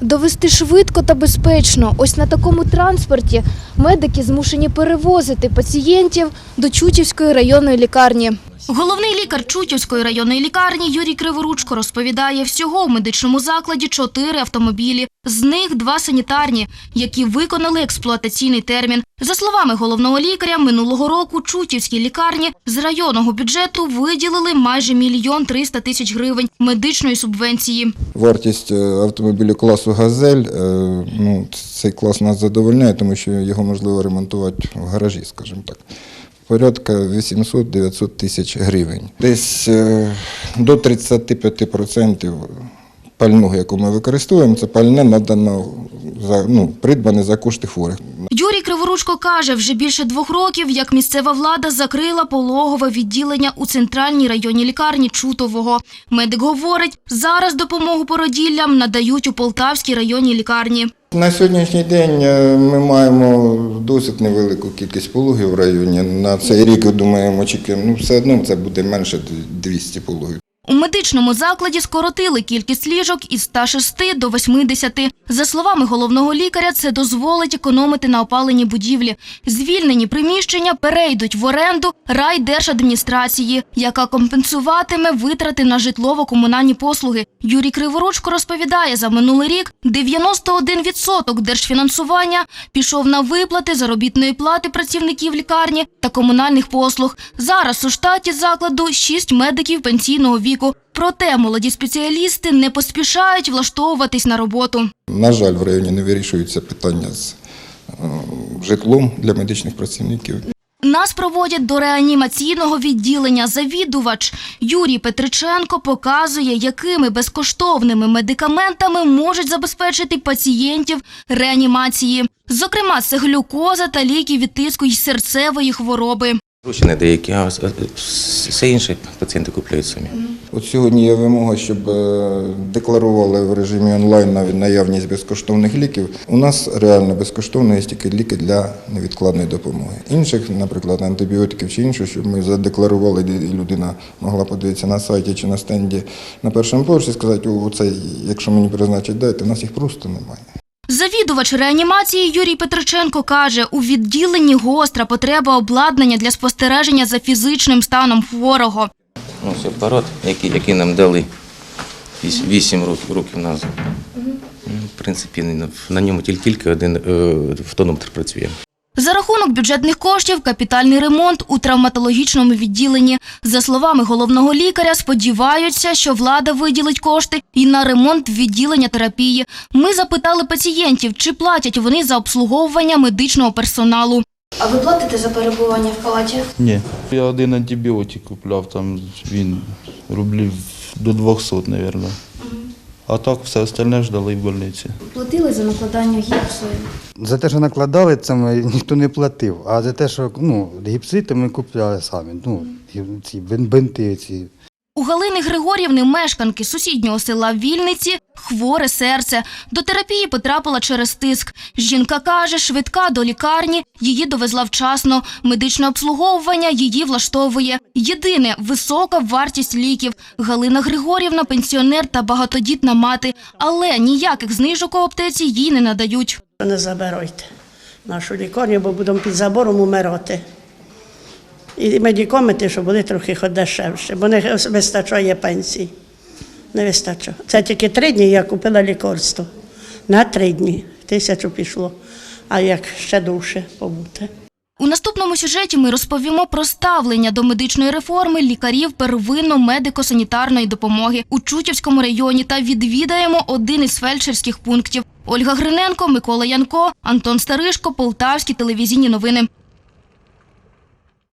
Довести швидко та безпечно. Ось на такому транспорті медики змушені перевозити пацієнтів до Чутівської районної лікарні. Головний лікар Чутівської районної лікарні Юрій Криворучко розповідає, всього в медичному закладі чотири автомобілі. З них два санітарні, які виконали експлуатаційний термін. За словами головного лікаря, минулого року Чутівській лікарні з районного бюджету виділили майже мільйон триста тисяч гривень медичної субвенції. Вартість е, автомобілю класу Газель, е, ну, цей клас нас задовольняє, тому що його можливо ремонтувати в гаражі, скажімо так. Порядка 800-900 тисяч гривень. Десь е, до 35% пального, яку ми використовуємо, це пальне надано за, ну, придбане за кошти хворих. Юрій Криворучко каже, вже більше двох років, як місцева влада закрила пологове відділення у центральній районній лікарні Чутового. Медик говорить, зараз допомогу породіллям надають у Полтавській районній лікарні. На сьогоднішній день е, ми маємо досить невелику кількість пологів в районі. На цей рік, думаємо, чекаємо, ну все одно це буде менше 200 пологів. У медичному закладі скоротили кількість ліжок із 106 до 80. За словами головного лікаря, це дозволить економити на опаленні будівлі. Звільнені приміщення перейдуть в оренду райдержадміністрації, яка компенсуватиме витрати на житлово-комунальні послуги. Юрій Криворучко розповідає, за минулий рік 91% держфінансування пішов на виплати заробітної плати працівників лікарні та комунальних послуг. Зараз у штаті закладу 6 медиків пенсійного віку. Проте молоді спеціалісти не поспішають влаштовуватись на роботу. На жаль, в районі не вирішуються питання з е, житлом для медичних працівників. Нас проводять до реанімаційного відділення. Завідувач Юрій Петриченко показує, якими безкоштовними медикаментами можуть забезпечити пацієнтів реанімації. Зокрема, це глюкоза та ліки від тиску й серцевої хвороби. Не деякі, а все інше пацієнти купують самі. От сьогодні є вимога, щоб е, декларували в режимі онлайн навіть наявність безкоштовних ліків. У нас реально безкоштовно є тільки ліки для невідкладної допомоги. Інших, наприклад, антибіотиків чи іншого, щоб ми задекларували, і людина могла подивитися на сайті чи на стенді на першому поверсі, сказати, о, це, якщо мені призначать, дайте, у нас їх просто немає. Завідувач реанімації Юрій Петриченко каже, у відділенні гостра потреба обладнання для спостереження за фізичним станом хворого. Ось апарат, який, який нам дали 8 років, назад. Ну, В принципі, на- ньому тільки, тільки один е, фтонометр працює. За рахунок бюджетних коштів капітальний ремонт у травматологічному відділенні. За словами головного лікаря, сподіваються, що влада виділить кошти і на ремонт відділення терапії. Ми запитали пацієнтів, чи платять вони за обслуговування медичного персоналу. А ви платите за перебування в палаті? Ні. Я один антибіотик купляв, там він рублів до 200, мабуть. А так все остальне ждали в больниці. Платили за накладання гіпсу. За те, що накладали, це ми, ніхто не платив. А за те, що ну, гіпси, то ми купляли самі. Ну, і ці бин- бинти, ці. У Галини Григорівни, мешканки сусіднього села Вільниці, хворе серце. До терапії потрапила через тиск. Жінка каже, швидка до лікарні її довезла вчасно. Медичне обслуговування її влаштовує. Єдине висока вартість ліків. Галина Григорівна пенсіонер та багатодітна мати, але ніяких знижок у аптеці їй не надають. Не забирайте нашу лікарню, бо будемо під забором умирати. І медикаменти, щоб були трохи хоч дешевше, бо не вистачає пенсій. Не вистачає. Це тільки три дні я купила лікарство. На три дні. Тисячу пішло. А як ще довше побути. У наступному сюжеті ми розповімо про ставлення до медичної реформи лікарів первинно-медико-санітарної допомоги у Чутівському районі та відвідаємо один із фельдшерських пунктів. Ольга Гриненко, Микола Янко, Антон Старишко, Полтавські телевізійні новини.